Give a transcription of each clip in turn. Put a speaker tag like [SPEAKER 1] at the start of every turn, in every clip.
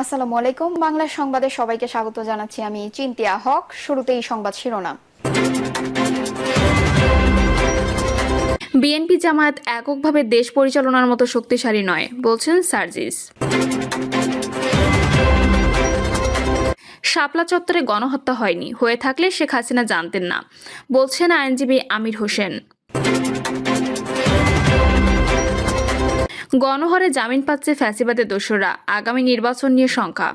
[SPEAKER 1] আসসালামু আলাইকুম। বাংলা সংবাদে সবাইকে স্বাগত জানাচ্ছি আমি চিন্তিয়া হক। শুরুতেই সংবাদ শিরোনাম।
[SPEAKER 2] বিএনপি জামায়াত এককভাবে দেশ পরিচালনার মতো শক্তিশালী নয়, বলছেন সার্জিস। শাপলা চত্বরে গণহত্যা হয়নি, হয়ে থাকলে শেখ হাসিনা জানতেন না, বলছেন আইনজীবী আমির হোসেন। গণহরে জামিন পাচ্ছে ফ্যাসিবাদের দোসররা। আগামী নির্বাচন নিয়ে শঙ্কা।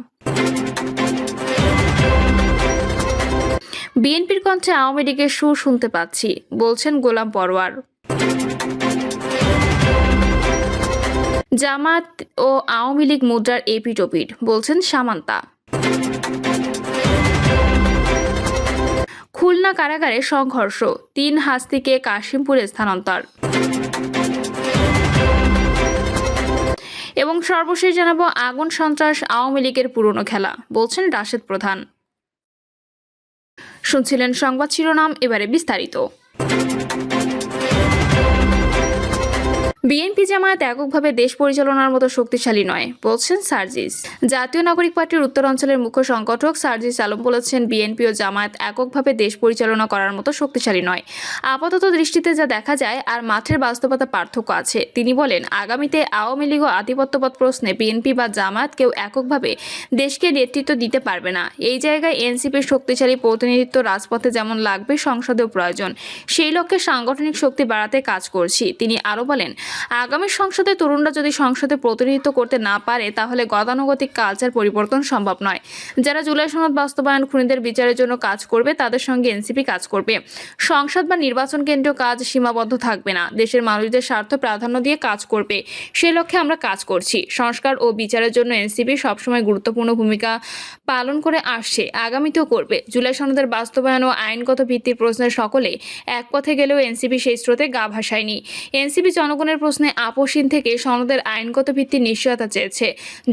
[SPEAKER 2] বিএনপির কণ্ঠে আওয়ামী লীগের সুর শুনতে পাচ্ছি, বলছেন গোলাম পরওয়ার জামাত ও আওয়ামী লীগ মুদ্রার এপিটোপিট বলছেন সামান্তা। খুলনা কারাগারে সংঘর্ষ, তিন হাস্তিকে কাশিমপুরে স্থানান্তর। এবং সর্বশেষ জানাব আগুন সন্ত্রাস আওয়ামী লীগের পুরনো খেলা, বলছেন রাশেদ প্রধান। শুনছিলেন সংবাদ শিরোনাম, এবারে বিস্তারিত। বিএনপি জামায়াত এককভাবে দেশ পরিচালনার মতো শক্তিশালী নয়, বলছেন সার্জিস। জাতীয় নাগরিক পার্টির উত্তরাঞ্চলের মুখ্য সংগঠক সার্জিস আলম বলেছেন, বিএনপি ও জামায়াত এককভাবে দেশ পরিচালনা করার মতো শক্তিশালী নয়। আপাতত দৃষ্টিতে যা দেখা যায়, আর মাঠের বাস্তবতা পার্থক্য আছে। তিনি বলেন, আগামীতে আওয়ামী লীগ ও আধিপত্যবাদ প্রশ্নে বিএনপি বা জামায়াত কেউ এককভাবে দেশকে নেতৃত্ব দিতে পারবে না। এই জায়গায় এনসিপির শক্তিশালী প্রতিনিধিত্ব রাজপথে যেমন লাগবে, সংসদেও প্রয়োজন। সেই লক্ষ্যে সাংগঠনিক শক্তি বাড়াতে কাজ করছি। তিনি আরও বলেন আগামী সংসদে তরুণরা যদি সংসদে প্রতিনিধিত্ব করতে না পারে, তাহলে গতানুগতিক কালচার পরিবর্তন সম্ভব নয়। যারা জুলাই সনদ বাস্তবায়ন খুনিদের বিচারের জন্য কাজ করবে, তাদের সঙ্গে এনসিপি কাজ করবে। সংসদ বা নির্বাচন কেন্দ্রীয় কাজ সীমাবদ্ধ থাকবে না। দেশের মানুষদের স্বার্থ প্রাধান্য দিয়ে কাজ করবে। সে লক্ষ্যে আমরা কাজ করছি। সংস্কার ও বিচারের জন্য এনসিপি সবসময় গুরুত্বপূর্ণ ভূমিকা পালন করে আসছে, আগামীতেও করবে। জুলাই সনদের বাস্তবায়ন ও আইনগত ভিত্তির প্রশ্নে সকলে এক পথে গেলেও এনসিপি সেই স্রোতে গা ভাসায়নি। এনসিপি জনগণের প্রশ্নে আপোষহীন থেকে সনদের আইনগত ভিত্তি নিশ্চয়তা চেয়েছে।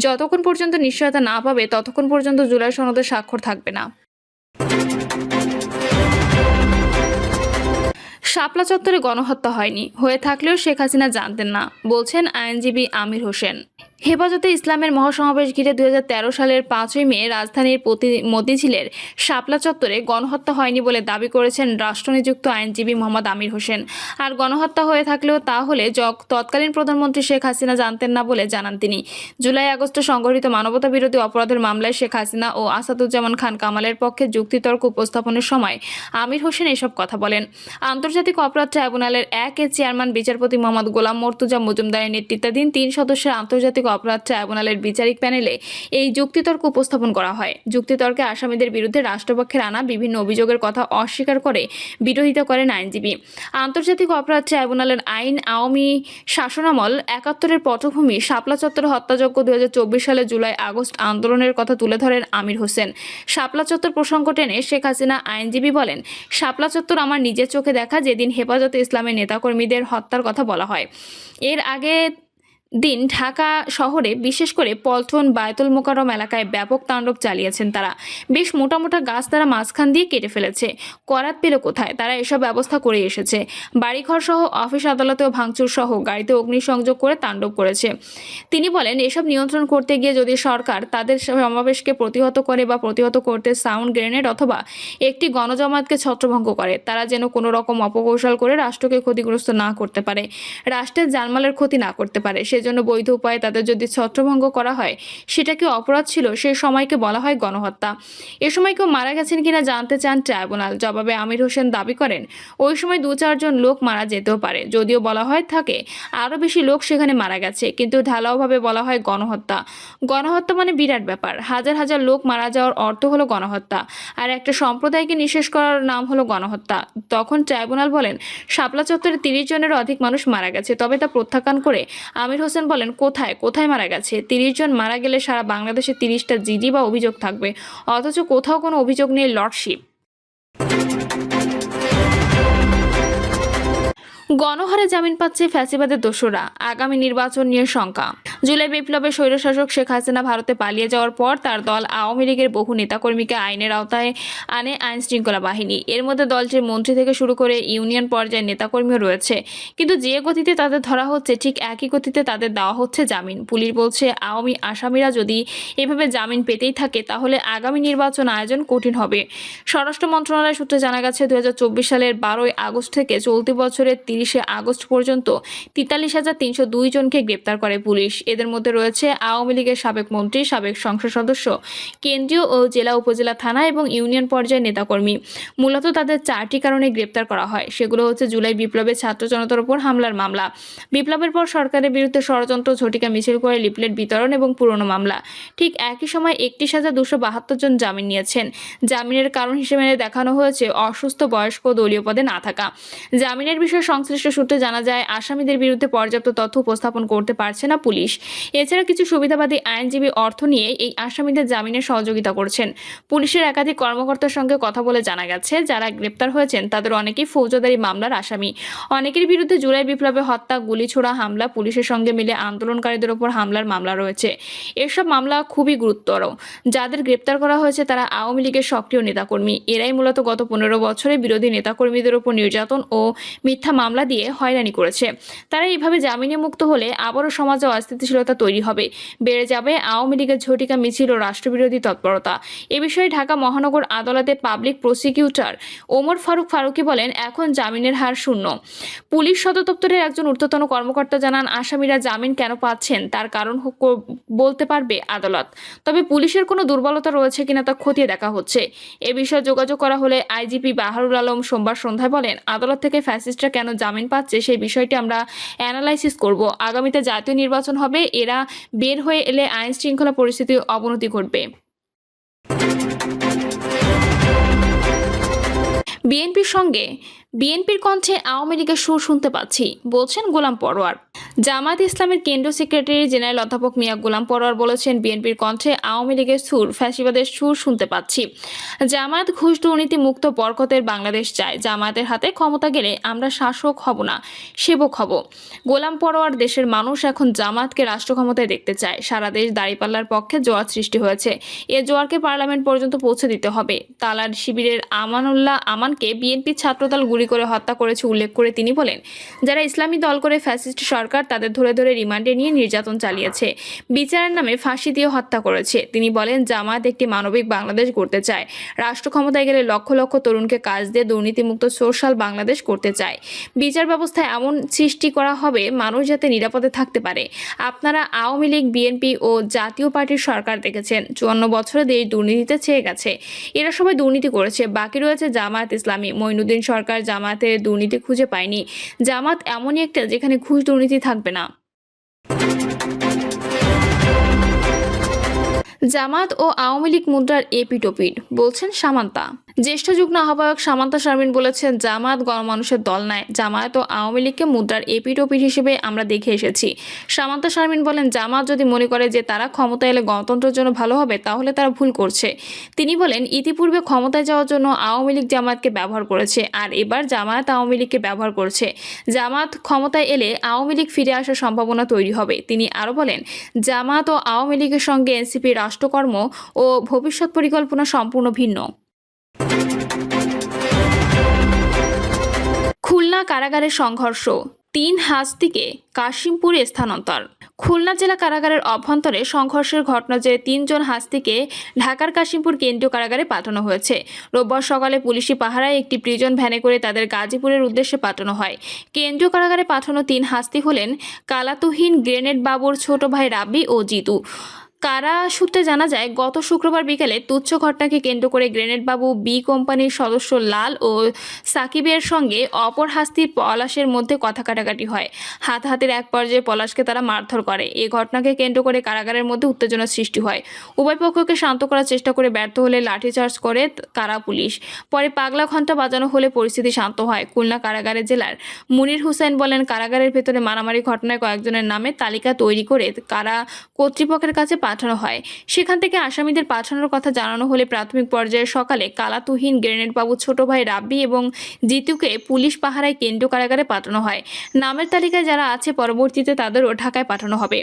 [SPEAKER 2] যতক্ষণ পর্যন্ত নিশ্চয়তা না পাবে, ততক্ষণ পর্যন্ত জুলাই সনদের স্বাক্ষর থাকবে না। শাপলা চত্বরে গণহত্যা হয়নি। হয়ে থাকলেও শেখ হাসিনা জানতেন না, বলছেন আইনজীবী আমির হোসেন। হেফাজতে ইসলামের মহাসমাবেশ ঘিরে দুই হাজার তেরো সালের পাঁচই মে রাজধানীর মতিঝিলের শাপলা চত্বরে গণহত্যা হয়নি বলে দাবি করেছেন রাষ্ট্রনিযুক্ত আইনজীবী মোহাম্মদ আমির হোসেন। আর গণহত্যা হয়ে থাকলেও তা হলে যক- তৎকালীন প্রধানমন্ত্রী শেখ হাসিনা জানতেন না বলে জানান তিনি। জুলাই আগস্টে সংঘটিত মানবতা বিরোধী অপরাধের মামলায় শেখ হাসিনা ও আসাদুজ্জামান খান কামালের পক্ষে যুক্তিতর্ক উপস্থাপনের সময় আমির হোসেন এসব কথা বলেন। আন্তর্জাতিক অপরাধ ট্রাইব্যুনালের এক এ চেয়ারম্যান বিচারপতি মোহাম্মদ গোলাম মর্তুজা মজুমদারের নেতৃত্বাধীন তিন সদস্যের আন্তর্জাতিক অপরাধ ট্রাইব্যুনালের বিচারিক প্যানেলে এই যুক্তিতর্ক উপস্থাপন করা হয়। যুক্তিতর্কে আসামিদের বিরুদ্ধে রাষ্ট্রপক্ষের আনা বিভিন্ন অভিযোগের কথা অস্বীকার করে বিরোধিতা করেন আইনজীবী। আন্তর্জাতিক অপরাধ ট্রাইব্যুনালের আইন আওয়ামী শাসনামল একাত্তরের পটভূমি শাপলা চত্বর হত্যাযজ্ঞ দুই সালে জুলাই আগস্ট আন্দোলনের কথা তুলে ধরেন আমির হোসেন। শাপলা চত্বর প্রসঙ্গ টেনে শেখ হাসিনা আইনজীবী বলেন, শাপলা চত্বর আমার নিজের চোখে দেখা যেদিন হেফাজতে ইসলামের নেতাকর্মীদের হত্যার কথা বলা হয়। এর আগে দিন ঢাকা শহরে বিশেষ করে পল্টন, বায়তুল মোকাররম এলাকায় ব্যাপক তাণ্ডব চালিয়েছেন তারা। বেশ মোটা মোটা গাছ তারা মাঝখান দিয়ে কেটে ফেলেছে। করাত পেল কোথায়? তারা এসব ব্যবস্থা করে এসেছে। বাড়িঘর সহ অফিস আদালতেও ভাঙচুর সহ গাড়িতে অগ্নিসংযোগ করে তাণ্ডব করেছে। তিনি বলেন, এসব নিয়ন্ত্রণ করতে গিয়ে যদি সরকার তাদের সমাবেশকে প্রতিহত করে বা প্রতিহত করতে সাউন্ড গ্রেনেড অথবা একটি গণজমাতকে ছত্রভঙ্গ করে, তারা যেন কোনো রকম অপকৌশল করে রাষ্ট্রকে ক্ষতিগ্রস্ত না করতে পারে, রাষ্ট্রের জানমালের ক্ষতি না করতে পারে সেজন্য বৈধ উপায়ে তাদের যদি ছত্রভঙ্গ করা হয়, সেটা কি অপরাধ ছিল? সেই সময়কে বলা হয় গণহত্যা। এ সময় কেউ মারা গেছেন কিনা জানতে চান ট্রাইব্যুনাল। জবাবে আমির হোসেন দাবি করেন, ওই সময় দু চারজন লোক মারা যেতেও পারে। যদিও বলা হয় থাকে, আরও বেশি লোক সেখানে মারা গেছে, কিন্তু ঢালাওভাবে বলা হয় গণহত্যা। গণহত্যা মানে বিরাট ব্যাপার। হাজার হাজার লোক মারা যাওয়ার অর্থ হলো গণহত্যা, আর একটা সম্প্রদায়কে নিঃশেষ করার নাম হলো গণহত্যা। তখন ট্রাইব্যুনাল বলেন, শাপলা চত্বরে তিরিশ জনেরও অধিক মানুষ মারা গেছে, তবে তা প্রত্যাখ্যান করে আমির বলেন, কোথায়? কোথায় মারা গেছে? তিরিশ জন মারা গেলে সারা বাংলাদেশে তিরিশটা জিডি বা অভিযোগ থাকবে। অথচ কোথাও কোনো অভিযোগ নেই লর্ডশিপ। গণহারে জামিন পাচ্ছে ফ্যাসিবাদের দোসরা আগামী নির্বাচন নিয়ে শঙ্কা। জুলাই বিপ্লবে স্বৈরশাসক শেখ হাসিনা ভারতে পালিয়ে যাওয়ার পর তার দল আওয়ামী লীগের বহু নেতাকর্মীকে আইনের আওতায় আনে আইন শৃঙ্খলা বাহিনী। এর মধ্যে দলটির মন্ত্রী থেকে শুরু করে ইউনিয়ন পর্যায়ের নেতাকর্মীও রয়েছে। কিন্তু যে গতিতে তাদের ধরা হচ্ছে, ঠিক একই গতিতে তাদের দেওয়া হচ্ছে জামিন। পুলিশ বলছে, আওয়ামী আসামিরা যদি এভাবে জামিন পেতেই থাকে, তাহলে আগামী নির্বাচন আয়োজন কঠিন হবে। স্বরাষ্ট্র মন্ত্রণালয় সূত্রে জানা গেছে দু হাজার চব্বিশ সালের বারোই আগস্ট থেকে চলতি বছরের তিরিশে আগস্ট পর্যন্ত তেতাল্লিশ হাজার তিনশো জনকে গ্রেপ্তার করে পুলিশ। এদের মধ্যে রয়েছে আওয়ামী লীগের সাবেক মন্ত্রী, সাবেক সংসদ সদস্য, কেন্দ্রীয় ও জেলা উপজেলা থানা এবং ইউনিয়ন পর্যায়ের নেতাকর্মী। মূলত তাদের চারটি কারণে গ্রেপ্তার করা হয়। সেগুলো হচ্ছে জুলাই বিপ্লবে ছাত্র জনতার উপর হামলার মামলা, বিপ্লবের পর সরকারের বিরুদ্ধে ষড়যন্ত্র, ঝটিকা মিছিল করে লিফলেট বিতরণ এবং পুরনো মামলা। ঠিক একই সময় একত্রিশ হাজার দুশো বাহাত্তর জন জামিন নিয়েছেন। জামিনের কারণ হিসেবে দেখানো হয়েছে অসুস্থ, বয়স্ক দলীয় পদে না থাকা। জামিনের বিষয়ে সংশ্লিষ্ট সূত্রে জানা যায়, আসামিদের বিরুদ্ধে পর্যাপ্ত তথ্য উপস্থাপন করতে পারছে না পুলিশ। এছাড়া কিছু সুবিধাবাদী আইনজীবী অর্থ নিয়ে এই আসামিদের জামিনে সহযোগিতা করছেন। পুলিশের একাধিক কর্মকর্তার সঙ্গে কথা বলে জানা গেছে, যারা গ্রেপ্তার হয়েছেন তাদের অনেকেই ফৌজদারি মামলার আসামি। অনেকের বিরুদ্ধে জুলাই বিপ্লবে হত্যা গুলি ছোড়া হামলা, পুলিশের সঙ্গে মিলে আন্দোলনকারীদের ওপর হামলার মামলা রয়েছে। এসব মামলা খুবই গুরুতর। যাদের গ্রেপ্তার করা হয়েছে তারা আওয়ামী লীগের সক্রিয় নেতাকর্মী। এরাই মূলত গত পনেরো বছরে বিরোধী নেতাকর্মীদের ওপর নির্যাতন ও মিথ্যা মামলা দিয়ে হয়রানি করেছে। তারা এইভাবে জামিনে মুক্ত হলে আবারও সমাজে অস্থিতিশীলতা তৈরি হবে। বেড়ে যাবে আওয়ামী লীগের ঝটিকা মিছিল ও রাষ্ট্রবিরোধী তৎপরতা। এ বিষয়ে ঢাকা মহানগর আদালতে পাবলিক প্রসিকিউটর ওমর ফারুক ফারুকি বলেন, এখন জামিনের হার শূন্য। পুলিশ সদর দপ্তরের একজন ঊর্ধ্বতন কর্মকর্তা জানান, আসামিরা জামিন কেন পাচ্ছেন? তার কারণ বলতে পারবে আদালত। তবে পুলিশের কোনো দুর্বলতা রয়েছে কিনা তা খতিয়ে দেখা হচ্ছে। এ বিষয়ে যোগাযোগ করা হলে আইজিপি বাহারুল আলম সোমবার সন্ধ্যায় বলেন, আদালত থেকে ফ্যাসিস্টরা কেন জামিন পাচ্ছে? সেই বিষয়টি আমরা অ্যানালাইসিস করব। আগামীতে জাতীয় নির্বাচন হবে। এরা বের হয়ে এলে আইন শৃঙ্খলা পরিস্থিতির অবনতি ঘটবে। বিএনপির সঙ্গে, বিএনপির কণ্ঠে আওয়ামী লীগের সুর শুনতে পাচ্ছি, বলছেন গোলাম পরোয়ার। জামায়াত ইসলামের কেন্দ্রীয় সেক্রেটারি জেনারেল অধ্যাপক মিয়া গোলাম পরোয়ার বলেছেন, বিএনপির কণ্ঠে আওয়ামী লীগের সুর, ফ্যাসিবাদের সুর শুনতে পাচ্ছি। জামায়াত ঘুষ দুর্নীতি মুক্ত বরকতের বাংলাদেশ চায়। জামায়াতের হাতে ক্ষমতা গেলে আমরা শাসক হব না, সেবক হব। গোলাম পরোয়ার দেশের মানুষ এখন জামায়াতকে রাষ্ট্র ক্ষমতায় দেখতে চায়। সারা দেশ দাঁড়িপাল্লার পক্ষে জোয়ার সৃষ্টি হয়েছে। এ জোয়ারকে পার্লামেন্ট পর্যন্ত পৌঁছে দিতে হবে। তালার শিবিরের আমানুল্লাহ আমানকে বিএনপি ছাত্রদল গুলি করে হত্যা করেছে, উল্লেখ করে তিনি বলেন, যারা ইসলামী দল করে ফ্যাসিস্ট সরকার তাদের ধরে ধরে রিমান্ডে নিয়ে নির্যাতন চালিয়েছে। বিচারের নামে ফাঁসি দিয়ে হত্যা করেছে। তিনি বলেন, জামায়াত একটি মানবিক বাংলাদেশ গড়তে চায়। রাষ্ট্র ক্ষমতায় গেলে লক্ষ লক্ষ তরুণকে কাজ দিয়ে দুর্নীতিমুক্ত সোশ্যাল বাংলাদেশ করতে চায়। বিচার ব্যবস্থায় এমন সৃষ্টি করা হবে, মানুষ যাতে নিরাপদে থাকতে পারে। আপনারা আওয়ামী লীগ, বিএনপি ও জাতীয় পার্টির সরকার দেখেছেন। চুয়ান্ন বছরে দেশ দুর্নীতিতে ছেয়ে গেছে। এরা সবাই দুর্নীতি করেছে। বাকি রয়েছে জামায়াত ইসলামী। মঈনুদ্দিন সরকার জামায়াতের দুর্নীতি খুঁজে পায়নি। জামাত এমনই একটা যেখানে ঘুষ দুর্নীতি থাকবে না। জামাত ও আওয়ামী লীগ মুদ্রার এপিটোপিট বলছেন সামান্তা। জ্যেষ্ঠ যুগ্ম আহ্বায়ক সামান্তা শারমিন বলেছেন জামাত গণমানুষের দল নয় জামায়াত ও আওয়ামী লীগকে মুদ্রার এপিটোপিট হিসেবে আমরা দেখে এসেছি। সামান্তা শারমিন বলেন জামাত যদি মনে করে যে তারা ক্ষমতায় এলে গণতন্ত্রের জন্য ভালো হবে, তাহলে তারা ভুল করছে। তিনি বলেন, ইতিপূর্বে ক্ষমতায় যাওয়ার জন্য আওয়ামী লীগ জামায়াতকে ব্যবহার করেছে, আর এবার জামায়াত আওয়ামী লীগকে ব্যবহার করছে। জামাত ক্ষমতায় এলে আওয়ামী লীগ ফিরে আসার সম্ভাবনা তৈরি হবে। তিনি আরও বলেন জামাত ও আওয়ামী লীগের সঙ্গে এনসিপি রাষ্ট্রকর্ম ও ভবিষ্যৎ পরিকল্পনা সম্পূর্ণ ভিন্ন। খুলনা কারাগারের সংঘর্ষ। তিন হাস্তিকে কাশিমপুরে স্থানান্তর। খুলনা জেলা কারাগারের অভ্যন্তরে সংঘর্ষের ঘটনা যে তিনজন হাস্তিকে ঢাকার কাশিমপুর কেন্দ্রীয় কারাগারে পাঠানো হয়েছে। রোববার সকালে পুলিশি পাহারায় একটি প্রিজন ভ্যানে করে তাদের গাজীপুরের উদ্দেশ্যে পাঠানো হয়। কেন্দ্রীয় কারাগারে পাঠানো তিন হাস্তি হলেন কালাতুহীন গ্রেনেড বাবুর ছোট ভাই রাব্বি ও জিতু। কারা সূত্রে জানা যায়, গত শুক্রবার বিকেলে তুচ্ছ ঘটনাকে কেন্দ্র করে গ্রেনেড বাবু বি কোম্পানির সদস্য লাল ও সাকিবের সঙ্গে অপর হাস্তি পলাশের মধ্যে কথা কাটাকাটি হয়। হাতাহাতির এক পর্যায়ে পলাশকে তারা মারধর করে। এই ঘটনাকে কেন্দ্র করে কারাগারের মধ্যে উত্তেজনার সৃষ্টি হয়। উভয় পক্ষকে শান্ত করার চেষ্টা করে ব্যর্থ হলে লাঠিচার্জ করে কারা পুলিশ। পরে পাগলা ঘণ্টা বাজানো হলে পরিস্থিতি শান্ত হয়। খুলনা কারাগারের জেলার মুনির হুসেন বলেন, কারাগারের ভেতরে মারামারি ঘটনায় কয়েকজনের নামে তালিকা তৈরি করে কারা কর্তৃপক্ষের কাছে পাঠানো হয়। সেখান থেকে আসামিদের পাঠানোর কথা জানানো হলে প্রাথমিক পর্যায়ে সকালে কালাতুহিন গ্রেনেড বাবু ছোট ভাই রাব্বি এবং জিতুকে পুলিশ পাহারায় কেন্দ্র কারাগারে পাঠানো হয়। নামের তালিকায় যারা আছে, পরবর্তীতে তাদেরও ঢাকায় পাঠানো হবে।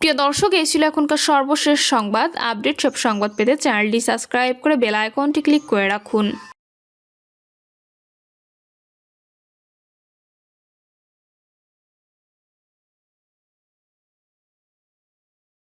[SPEAKER 2] প্রিয় দর্শক, এই ছিল এখনকার সর্বশেষ সংবাদ। আপডেট সব সংবাদ পেতে চ্যানেলটি সাবস্ক্রাইব করে বেল আইকনটি ক্লিক করে রাখুন।